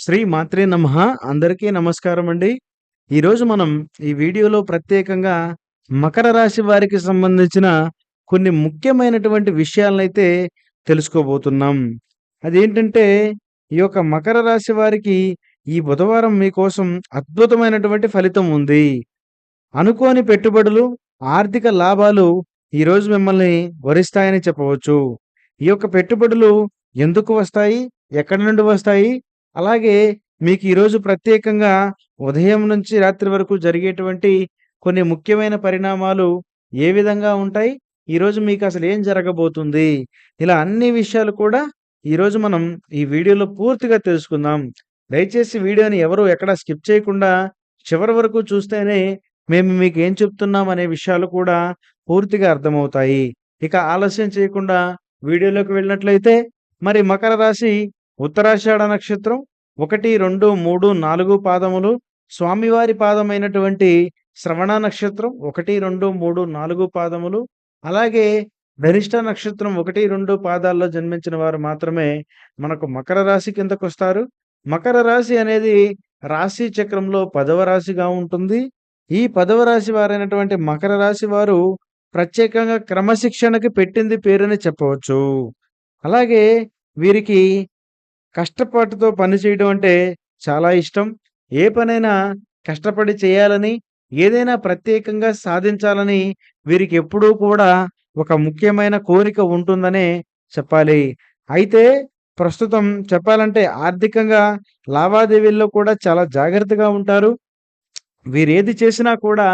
శ్రీ మాత్రే నమ. అందరికీ నమస్కారం అండి. ఈరోజు మనం ఈ వీడియోలో ప్రత్యేకంగా మకర రాశి వారికి సంబంధించిన కొన్ని ముఖ్యమైనటువంటి విషయాలనైతే తెలుసుకోబోతున్నాం. అదేంటంటే ఈ యొక్క మకర రాశి వారికి ఈ బుధవారం మీకోసం అద్భుతమైనటువంటి ఫలితం ఉంది. అనుకోని పెట్టుబడులు ఆర్థిక లాభాలు ఈరోజు మిమ్మల్ని వరిస్తాయని చెప్పవచ్చు. ఈ యొక్క పెట్టుబడులు ఎందుకు వస్తాయి? ఎక్కడి నుండి వస్తాయి? అలాగే మీకు ఈరోజు ప్రత్యేకంగా ఉదయం నుంచి రాత్రి వరకు జరిగేటువంటి కొన్ని ముఖ్యమైన పరిణామాలు ఏ విధంగా ఉంటాయి? ఈరోజు మీకు అసలు ఏం జరగబోతుంది? ఇలా అన్ని విషయాలు కూడా ఈరోజు మనం ఈ వీడియోలో పూర్తిగా తెలుసుకుందాం. దయచేసి వీడియోని ఎవరు ఎక్కడ స్కిప్ చేయకుండా చివరి వరకు చూస్తేనే మేము మీకు ఏం చెప్తున్నాం అనే విషయాలు కూడా పూర్తిగా అర్థమవుతాయి. ఇక ఆలస్యం చేయకుండా వీడియోలోకి వెళ్ళినట్లయితే మరి మకర రాశి ఉత్తరాషాఢ నక్షత్రం ఒకటి రెండు మూడు నాలుగు పాదములు. స్వామివారి పాదమైనటువంటి శ్రవణ నక్షత్రం ఒకటి రెండు మూడు నాలుగు పాదములు. అలాగే ధనిష్ట నక్షత్రం ఒకటి రెండు పాదాల్లో జన్మించిన వారు మాత్రమే మనకు మకర రాశి కిందకు వస్తారు. మకర రాశి అనేది రాశి చక్రంలో పదవ రాశిగా ఉంటుంది. ఈ పదవ రాశి వారైనటువంటి మకర రాశి వారు ప్రత్యేకంగా క్రమశిక్షణకి పెట్టింది పేరుని చెప్పవచ్చు. అలాగే వీరికి కష్టపాటుతో పని చేయడం అంటే చాలా ఇష్టం. ఏ పనైనా కష్టపడి చేయాలని ఏదైనా ప్రత్యేకంగా సాధించాలని వీరికి ఎప్పుడూ కూడా ఒక ముఖ్యమైన కోరిక ఉంటుందనే చెప్పాలి. అయితే ప్రస్తుతం చెప్పాలంటే ఆర్థికంగా లావాదేవీల్లో కూడా చాలా జాగ్రత్తగా ఉంటారు. వీరు ఏది చేసినా కూడా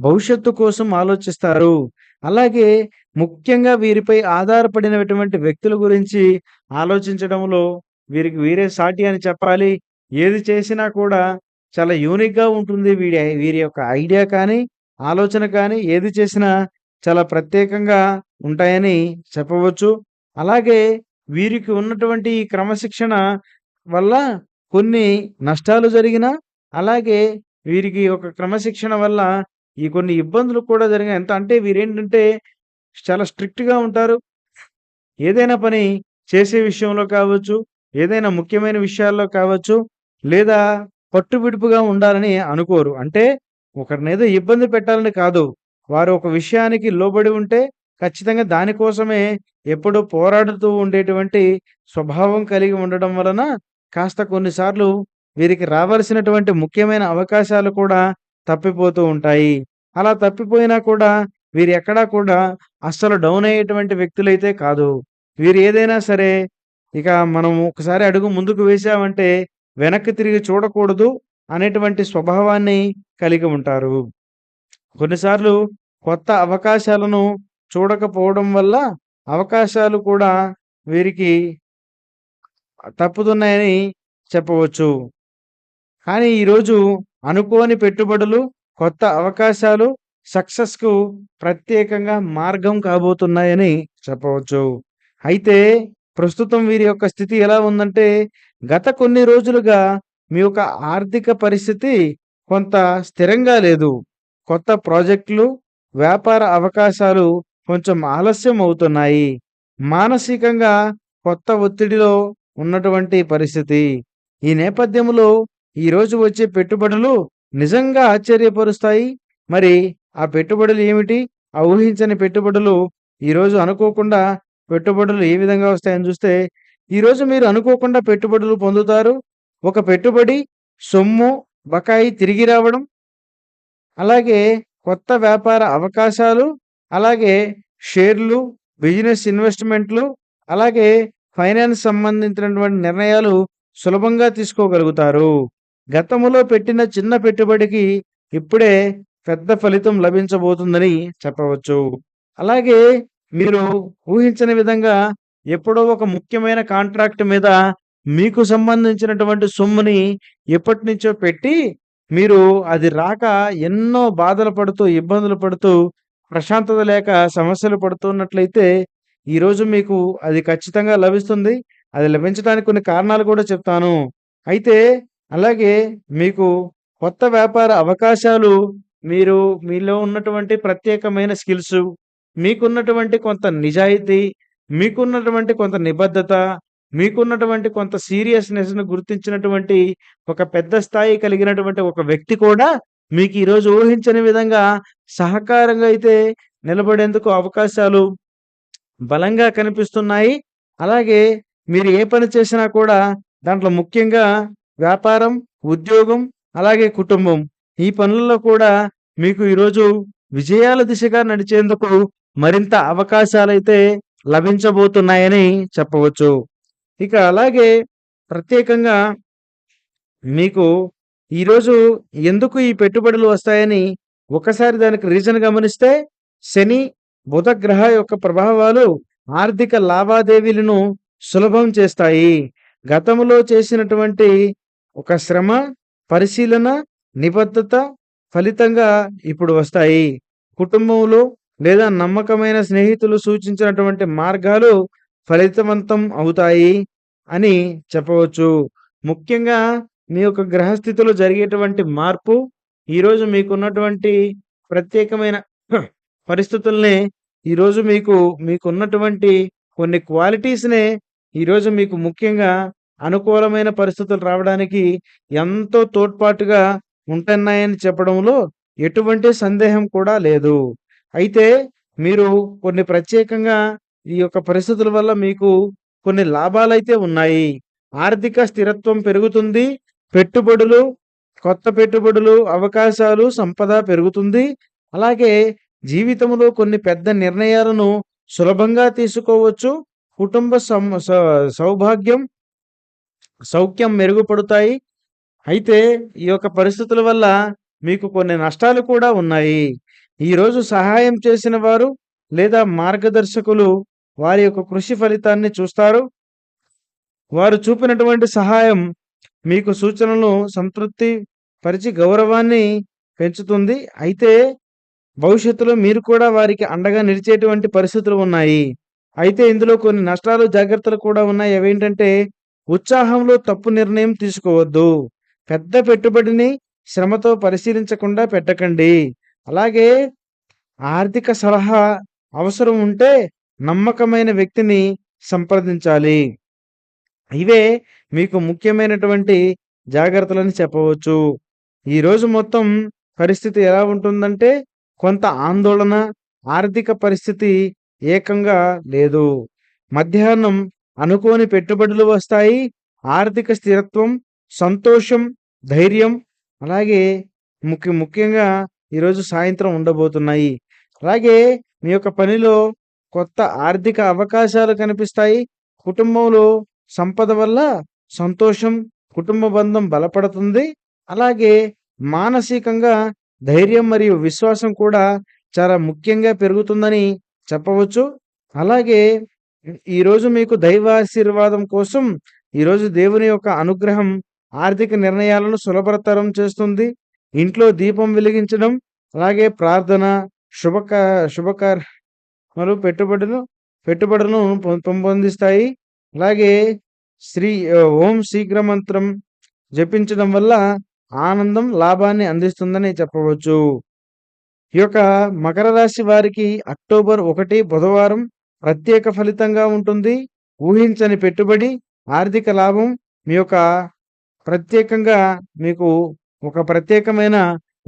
భవిష్యత్తు కోసం ఆలోచిస్తారు. అలాగే ముఖ్యంగా వీరిపై ఆధారపడినటువంటి వ్యక్తుల గురించి ఆలోచించడంలో వీరికి వీరే సాటి అని చెప్పాలి. ఏది చేసినా కూడా చాలా యూనిక్గా ఉంటుంది వీడి వీరి యొక్క ఐడియా కానీ ఆలోచన కానీ ఏది చేసినా చాలా ప్రత్యేకంగా ఉంటాయని చెప్పవచ్చు. అలాగే వీరికి ఉన్నటువంటి ఈ క్రమశిక్షణ వల్ల కొన్ని నష్టాలు జరిగినా అలాగే వీరికి ఒక క్రమశిక్షణ వల్ల ఈ కొన్ని ఇబ్బందులు కూడా జరిగిన ఎంత అంటే వీరేంటంటే చాలా స్ట్రిక్ట్గా ఉంటారు. ఏదైనా పని చేసే విషయంలో కావచ్చు ఏదైనా ముఖ్యమైన విషయాల్లో కావచ్చు లేదా పట్టుబిడుపుగా ఉండాలని అనుకోరు. అంటే ఒకరినేదో ఇబ్బంది పెట్టాలని కాదు. వారు ఒక విషయానికి లోబడి ఉంటే ఖచ్చితంగా దానికోసమే ఎప్పుడూ పోరాడుతూ ఉండేటువంటి స్వభావం కలిగి ఉండడం వలన కాస్త కొన్నిసార్లు వీరికి రావాల్సినటువంటి ముఖ్యమైన అవకాశాలు కూడా తప్పిపోతూ ఉంటాయి. అలా తప్పిపోయినా కూడా వీరు ఎక్కడా కూడా అస్సలు డౌన్ అయ్యేటువంటి వ్యక్తులైతే కాదు. వీరు ఏదైనా సరే ఇక మనం ఒకసారి అడుగు ముందుకు వేసామంటే వెనక్కి తిరిగి చూడకూడదు అనేటువంటి స్వభావాన్ని కలిగి ఉంటారు. కొన్నిసార్లు కొత్త అవకాశాలను చూడకపోవడం వల్ల అవకాశాలు కూడా వీరికి తప్పుతున్నాయని చెప్పవచ్చు. కానీ ఈరోజు అనుకోని పెట్టుబడులు కొత్త అవకాశాలు సక్సెస్కు ప్రత్యేకంగా మార్గం కాబోతున్నాయని చెప్పవచ్చు. అయితే ప్రస్తుతం వీరి యొక్క స్థితి ఎలా ఉందంటే గత కొన్ని రోజులుగా మీ యొక్క ఆర్థిక పరిస్థితి కొంత స్థిరంగా లేదు. కొత్త ప్రాజెక్టులు వ్యాపార అవకాశాలు కొంచెం ఆలస్యం అవుతున్నాయి. మానసికంగా కొత్త ఒత్తిడిలో ఉన్నటువంటి పరిస్థితి. ఈ నేపథ్యంలో ఈరోజు వచ్చే పెట్టుబడులు నిజంగా ఆశ్చర్యపరుస్తాయి. మరి ఆ పెట్టుబడులు ఏమిటి? ఊహించని పెట్టుబడులు ఈరోజు అనుకోకుండా పెట్టుబడులు ఏ విధంగా వస్తాయని చూస్తే ఈరోజు మీరు అనుకోకుండా పెట్టుబడులు పొందుతారు. ఒక పెట్టుబడి సొమ్ము బకాయి తిరిగి రావడం అలాగే కొత్త వ్యాపార అవకాశాలు అలాగే షేర్లు బిజినెస్ ఇన్వెస్ట్మెంట్లు అలాగే ఫైనాన్స్ సంబంధించినటువంటి నిర్ణయాలు సులభంగా తీసుకోగలుగుతారు. గతంలో పెట్టిన చిన్న పెట్టుబడికి ఇప్పుడే పెద్ద ఫలితం లభించబోతుందని చెప్పవచ్చు. అలాగే మీరు ఊహించని విధంగా ఎప్పుడో ఒక ముఖ్యమైన కాంట్రాక్ట్ మీద మీకు సంబంధించినటువంటి సొమ్ముని ఎప్పటి నుంచో పెట్టి మీరు అది రాక ఎన్నో బాధలు పడుతూ ఇబ్బందులు పడుతూ ప్రశాంతత లేక సమస్యలు పడుతున్నట్లయితే ఈరోజు మీకు అది ఖచ్చితంగా లభిస్తుంది. అది లభించడానికి కొన్ని కారణాలు కూడా చెప్తాను. అయితే అలాగే మీకు కొత్త వ్యాపార అవకాశాలు మీరు మీలో ఉన్నటువంటి ప్రత్యేకమైన స్కిల్స్ మీకున్నటువంటి కొంత నిజాయితీ మీకున్నటువంటి కొంత నిబద్ధత మీకున్నటువంటి కొంత సీరియస్నెస్ను గుర్తించినటువంటి ఒక పెద్ద స్థాయి కలిగినటువంటి ఒక వ్యక్తి కూడా మీకు ఈరోజు ఊహించని విధంగా సహకారంగా అయితే నిలబడేందుకు అవకాశాలు బలంగా కనిపిస్తున్నాయి. అలాగే మీరు ఏ పని చేసినా కూడా దాంట్లో ముఖ్యంగా వ్యాపారం, ఉద్యోగం, అలాగే కుటుంబం ఈ పనుల్లో కూడా మీకు ఈరోజు విజయాల దిశగా నడిచేందుకు మరింత అవకాశాలైతే లభించబోతున్నాయని చెప్పవచ్చు. ఇక అలాగే ప్రత్యేకంగా మీకు ఈరోజు ఎందుకు ఈ పెట్టుబడులు వస్తాయని ఒకసారి దానికి రీజన్ గమనిస్తే శని, బుధ గ్రహ యొక్క ప్రభావాలు ఆర్థిక లావాదేవీలను సులభం చేస్తాయి. గతంలో చేసినటువంటి ఒక శ్రమ, పరిశీలన, నిబద్ధత ఫలితంగా ఇప్పుడు వస్తాయి. కుటుంబంలో లేదా నమ్మకమైన స్నేహితులు సూచించినటువంటి మార్గాలు ఫలితవంతం అవుతాయి అని చెప్పవచ్చు. ముఖ్యంగా మీ యొక్క గ్రహస్థితిలో జరిగేటువంటి మార్పు ఈరోజు మీకున్నటువంటి ప్రత్యేకమైన పరిస్థితుల్ని ఈరోజు మీకు మీకున్నటువంటి కొన్ని క్వాలిటీస్‌నే ఈరోజు మీకు ముఖ్యంగా అనుకూలమైన పరిస్థితులు రావడానికి ఎంతో తోడ్పాటుగా ఉంటున్నాయని చెప్పడంలో ఎటువంటి సందేహం కూడా లేదు. అయితే మీరు కొన్ని ప్రత్యేకంగా ఈ యొక్క పరిస్థితుల వల్ల మీకు కొన్ని లాభాలైతే ఉన్నాయి. ఆర్థిక స్థిరత్వం పెరుగుతుంది. పెట్టుబడులు, కొత్త పెట్టుబడులు, అవకాశాలు, సంపద పెరుగుతుంది. అలాగే జీవితంలో కొన్ని పెద్ద నిర్ణయాలను సులభంగా తీసుకోవచ్చు. కుటుంబ సౌభాగ్యం సౌఖ్యం మెరుగుపడతాయి. అయితే ఈ యొక్క పరిస్థితుల వల్ల మీకు కొన్ని నష్టాలు కూడా ఉన్నాయి. ఈరోజు సహాయం చేసిన వారు లేదా మార్గదర్శకులు వారి యొక్క కృషి ఫలితాన్ని చూస్తారు. వారు చూపినటువంటి సహాయం మీకు సూచనలను సంతృప్తి పరిచి గౌరవాన్ని పెంచుతుంది. అయితే భవిష్యత్తులో మీరు కూడా వారికి అండగా నిలిచేటువంటి పరిస్థితులు ఉన్నాయి. అయితే ఇందులో కొన్ని నష్టాలు, జాగ్రత్తలు కూడా ఉన్నాయి. అవేంటంటే ఉత్సాహంలో తప్పు నిర్ణయం తీసుకోవద్దు. పెద్ద పెట్టుబడిని శ్రమతో పరిశీలించకుండా పెట్టకండి. అలాగే ఆర్థిక సలహా అవసరం ఉంటే నమ్మకమైన వ్యక్తిని సంప్రదించాలి. ఇవే మీకు ముఖ్యమైనటువంటి జాగ్రత్తలని చెప్పవచ్చు. ఈరోజు మొత్తం పరిస్థితి ఎలా ఉంటుందంటే కొంత ఆందోళన, ఆర్థిక పరిస్థితి ఏకంగా లేదు. మధ్యాహ్నం అనుకోని పెట్టుబడులు వస్తాయి. ఆర్థిక స్థిరత్వం, సంతోషం, ధైర్యం అలాగే ముఖ్య ముఖ్యంగా ఈరోజు సాయంత్రం ఉండబోతున్నాయి. అలాగే మీ యొక్క పనిలో కొత్త ఆర్థిక అవకాశాలు కనిపిస్తాయి. కుటుంబంలో సంపద వల్ల సంతోషం, కుటుంబ బంధం బలపడుతుంది. అలాగే మానసికంగా ధైర్యం మరియు విశ్వాసం కూడా చాలా ముఖ్యంగా పెరుగుతుందని చెప్పవచ్చు. అలాగే ఈరోజు మీకు దైవాశీర్వాదం కోసం ఈరోజు దేవుని యొక్క అనుగ్రహం ఆర్థిక నిర్ణయాలను సులభతరం చేస్తుంది. ఇంట్లో దీపం వెలిగించడం, అలాగే ప్రార్థన, శుభక శుభకార్యాలు పెట్టుబడులు పెట్టుబడులను పెంపొందిస్తాయి. అలాగే శ్రీ ఓం శీఘ్ర మంత్రం జపించడం వల్ల ఆనందం, లాభాన్ని అందిస్తుందని చెప్పవచ్చు. ఈ యొక్క మకర రాశి వారికి అక్టోబర్ ఒకటి బుధవారం ప్రత్యేక ఫలితంగా ఉంటుంది. ఊహించని పెట్టుబడి, ఆర్థిక లాభం మీ యొక్క ప్రత్యేకంగా మీకు ఒక ప్రత్యేకమైన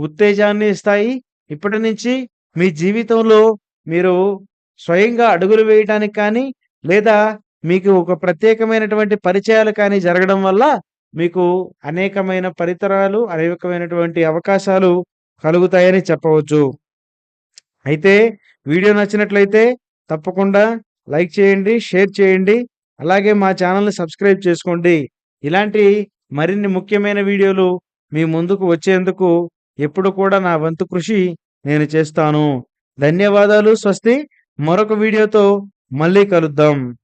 ఉత్తేజాన్ని ఇస్తాయి. ఇప్పటి నుంచి మీ జీవితంలో మీరు స్వయంగా అడుగులు వేయటానికి కానీ, లేదా మీకు ఒక ప్రత్యేకమైనటువంటి పరిచయాలు కానీ జరగడం వల్ల మీకు అనేకమైన పరితరాలు, అనేకమైనటువంటి అవకాశాలు కలుగుతాయని చెప్పవచ్చు. అయితే వీడియో నచ్చినట్లయితే తప్పకుండా లైక్ చేయండి, షేర్ చేయండి. అలాగే మా ఛానెల్‌ని సబ్స్క్రైబ్ చేసుకోండి. ఇలాంటి మరిన్ని ముఖ్యమైన వీడియోలు మీ ముందుకు వచ్చేందుకు ఎప్పుడు కూడా నా వంతు కృషి నేను చేస్తాను. ధన్యవాదాలు. స్వస్తి. మరొక వీడియోతో మళ్ళీ కలుద్దాం.